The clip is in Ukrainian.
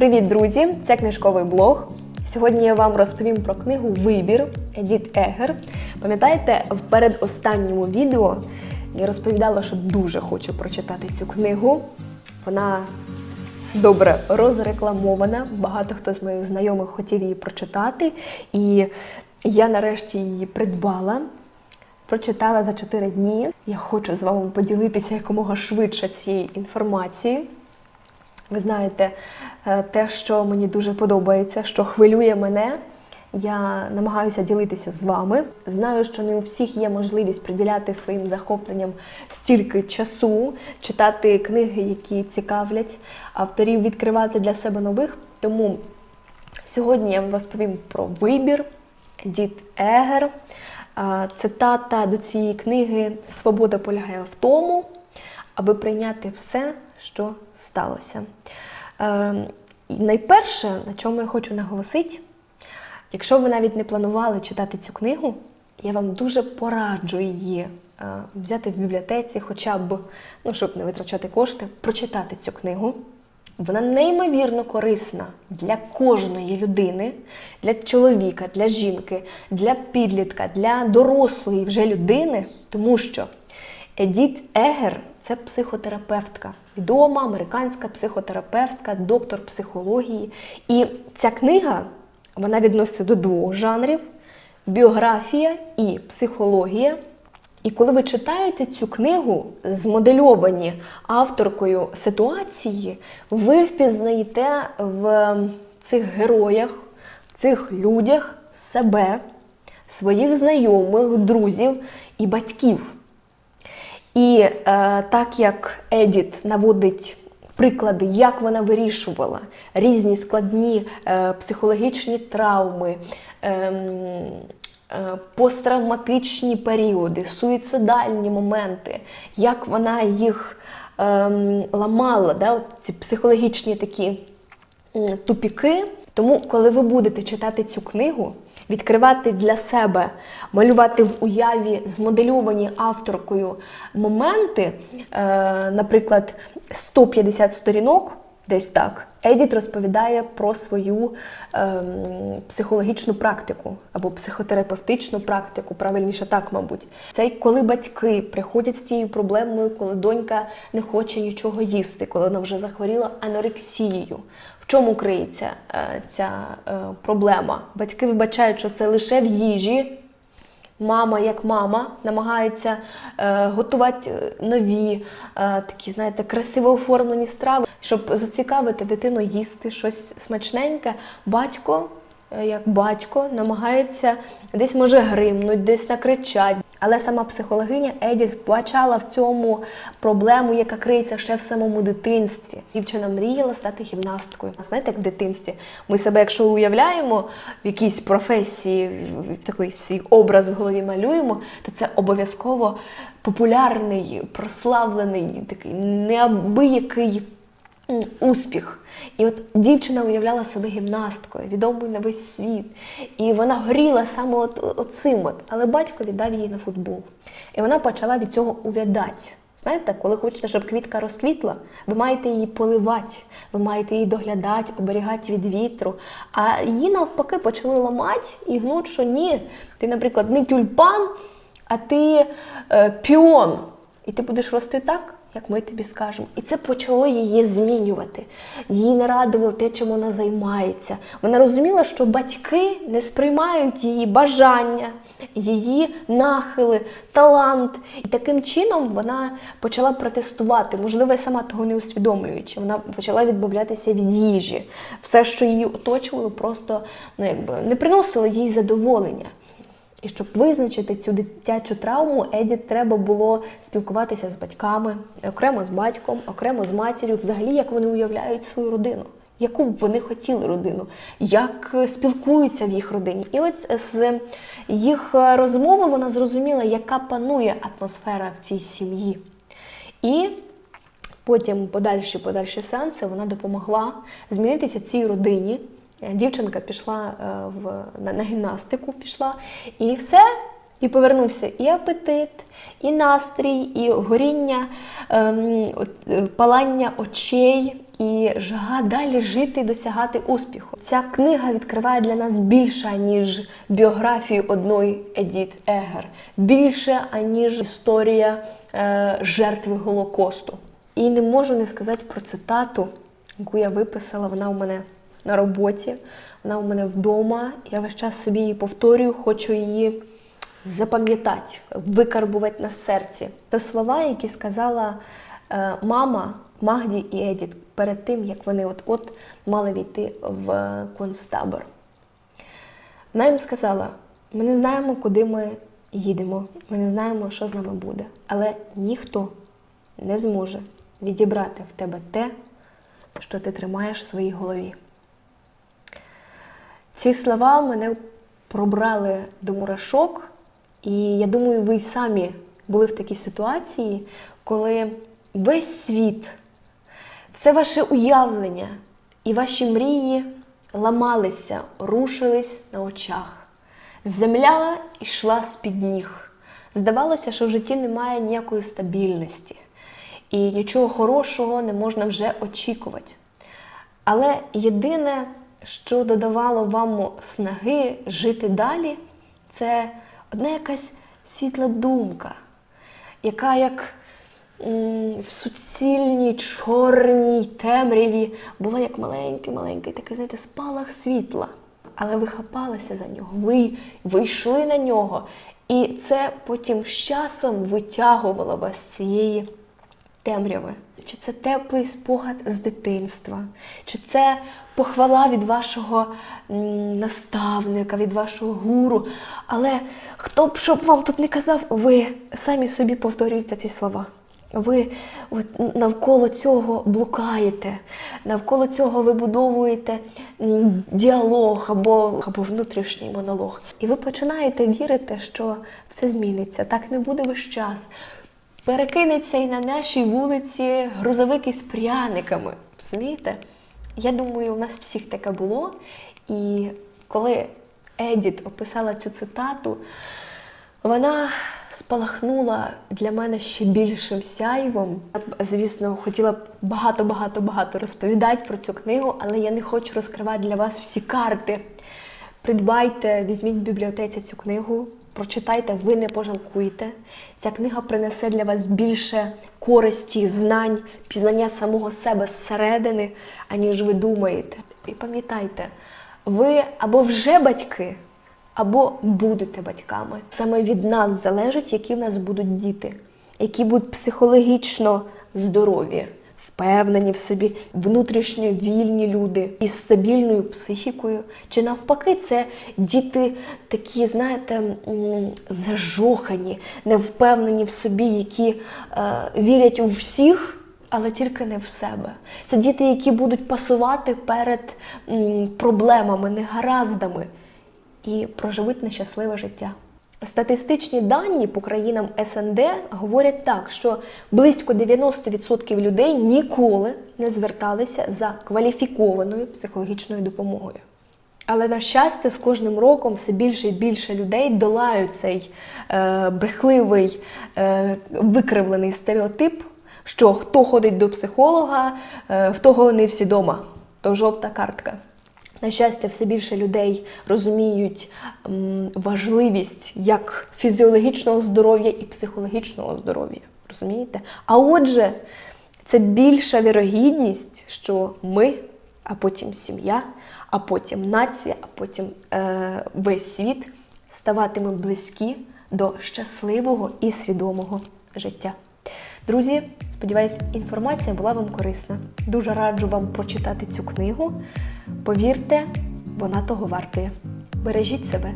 Привіт, друзі! Це книжковий блог. Сьогодні я вам розповім про книгу Вибір Едіт Егер. Пам'ятаєте, в передостанньому відео я розповідала, що дуже хочу прочитати цю книгу. Вона добре розрекламована. Багато хто з моїх знайомих хотів її прочитати. І я нарешті її придбала. Прочитала за 4 дні. Я хочу з вами поділитися якомога швидше цією інформацією. Ви знаєте, е, те, що мені дуже подобається, що хвилює мене, я намагаюся ділитися з вами. Знаю, що не у всіх є можливість приділяти своїм захопленням стільки часу, читати книги, які цікавлять авторів, відкривати для себе нових. Тому сьогодні я вам розповім про вибір Дід Егер. Цитата до цієї книги Свобода полягає в тому, аби прийняти все, що сталося. Е, найперше, на чому я хочу наголосити, якщо ви навіть не планували читати цю книгу, я вам дуже пораджу її е, взяти в бібліотеці, хоча б, ну, щоб не витрачати кошти, прочитати цю книгу. Вона неймовірно корисна для кожної людини, для чоловіка, для жінки, для підлітка, для дорослої вже людини, тому що Едіт Егер це психотерапевтка, відома американська психотерапевтка, доктор психології. І ця книга вона відноситься до двох жанрів: біографія і психологія. І коли ви читаєте цю книгу, змодельовані авторкою ситуації, ви впізнаєте в цих героях, в цих людях себе, своїх знайомих, друзів і батьків. І е, так як Едіт наводить приклади, як вона вирішувала різні складні е, психологічні травми, е, е, посттравматичні періоди, суїцидальні моменти, як вона їх е, ламала, да, от ці психологічні такі тупіки. Тому, коли ви будете читати цю книгу, відкривати для себе, малювати в уяві змодельовані авторкою моменти, е, наприклад, 150 сторінок, десь так, Едіт розповідає про свою е, психологічну практику або психотерапевтичну практику, правильніше так, мабуть. Це коли батьки приходять з цією проблемою, коли донька не хоче нічого їсти, коли вона вже захворіла анорексією. В чому криється е, ця е, проблема? Батьки вибачають, що це лише в їжі. Мама, як мама, намагається е, готувати нові, е, такі, знаєте, красиво оформлені страви, щоб зацікавити дитину їсти щось смачненьке. Батько, е, як батько, намагається десь може гримнуть, десь накричать. Але сама психологиня Едіт вбачала в цьому проблему, яка криється ще в самому дитинстві. Дівчина мріяла стати гімнасткою. А Знаєте, як в дитинстві ми себе, якщо уявляємо в якійсь професії, в такий свій образ в голові малюємо, то це обов'язково популярний, прославлений, такий неабиякий успіх. І от дівчина уявляла себе гімнасткою, відомою на весь світ. І вона горіла саме от, оцим. От. Але батько віддав її на футбол. І вона почала від цього увядати. Знаєте, коли хочете, щоб квітка розквітла, ви маєте її поливати, ви маєте її доглядати, оберігати від вітру. А її навпаки почали ламати і гнуть, що ні, ти, наприклад, не тюльпан, а ти е, піон. І ти будеш рости так, як ми тобі скажемо. І це почало її змінювати. Їй не радили те, чим вона займається. Вона розуміла, що батьки не сприймають її бажання, її нахили, талант. І таким чином вона почала протестувати, можливо, сама того не усвідомлюючи. Вона почала відмовлятися від їжі. Все, що її оточувало, просто ну, якби, не приносило їй задоволення. І щоб визначити цю дитячу травму, Еді треба було спілкуватися з батьками, окремо з батьком, окремо з матір'ю, взагалі як вони уявляють свою родину, яку б вони хотіли родину, як спілкуються в їх родині. І от з їх розмови вона зрозуміла, яка панує атмосфера в цій сім'ї. І потім подальші подальші сеанси вона допомогла змінитися цій родині. Дівчинка пішла е, в, на, на гімнастику, пішла, і все. І повернувся і апетит, і настрій, і горіння, ем, е, палання очей, і жага далі жити і досягати успіху. Ця книга відкриває для нас більше, ніж біографію одної Едіт Егер, більше, аніж історія е, жертви Голокосту. І не можу не сказати про цитату, яку я виписала. Вона у мене на роботі, вона у мене вдома. Я весь час собі її повторюю, хочу її запам'ятати, викарбувати на серці. Це слова, які сказала е, мама Магді і Едіт перед тим, як вони от-от мали війти в концтабор. Вона їм сказала: ми не знаємо, куди ми їдемо, ми не знаємо, що з нами буде, але ніхто не зможе відібрати в тебе те, що ти тримаєш в своїй голові. Ці слова мене пробрали до мурашок, і я думаю, ви самі були в такій ситуації, коли весь світ, все ваше уявлення і ваші мрії ламалися, рушились на очах. Земля йшла з-під ніг. Здавалося, що в житті немає ніякої стабільності, і нічого хорошого не можна вже очікувати. Але єдине, що додавало вам снаги жити далі, це одна якась світла думка, яка як в суцільній чорній темряві була як маленький-маленький, такий, знаєте, спалах світла. Але ви хапалися за нього, ви вийшли на нього. І це потім з часом витягувало вас з цієї темряви. Чи це теплий спогад з дитинства, чи це похвала від вашого наставника, від вашого гуру. Але хто б що б вам тут не казав, ви самі собі повторюєте ці слова. Ви навколо цього блукаєте, навколо цього вибудовуєте діалог або, або внутрішній монолог. І ви починаєте вірити, що все зміниться. Так не буде весь час. Перекинеться і на нашій вулиці грузовики з пряниками. Розумієте? Я думаю, у нас всіх таке було. І коли Едіт описала цю цитату, вона спалахнула для мене ще більшим сяйвом. Я б, звісно, хотіла б багато-багато-багато розповідати про цю книгу, але я не хочу розкривати для вас всі карти. Придбайте, візьміть в бібліотеці цю книгу, прочитайте, ви не пожалкуєте. Ця книга принесе для вас більше користі, знань, пізнання самого себе зсередини, аніж ви думаєте. І пам'ятайте, ви або вже батьки, або будете батьками. Саме від нас залежить, які в нас будуть діти, які будуть психологічно здорові, впевнені в собі, внутрішньо вільні люди із стабільною психікою. Чи навпаки, це діти такі, знаєте, зажохані, невпевнені в собі, які е, вірять у всіх. Але тільки не в себе. Це діти, які будуть пасувати перед проблемами, негараздами і проживуть нещасливе життя. Статистичні дані по країнам СНД говорять так, що близько 90% людей ніколи не зверталися за кваліфікованою психологічною допомогою. Але на щастя, з кожним роком все більше і більше людей долають цей е, брехливий, е, викривлений стереотип, що хто ходить до психолога, е, в того не всі дома, то жовта картка. На щастя, все більше людей розуміють важливість як фізіологічного здоров'я і психологічного здоров'я. Розумієте? А отже, це більша вірогідність, що ми, а потім сім'я, а потім нація, а потім е, весь світ ставатиме близькі до щасливого і свідомого життя. Друзі, сподіваюся, інформація була вам корисна. Дуже раджу вам прочитати цю книгу. Повірте, вона того вартує. Бережіть себе.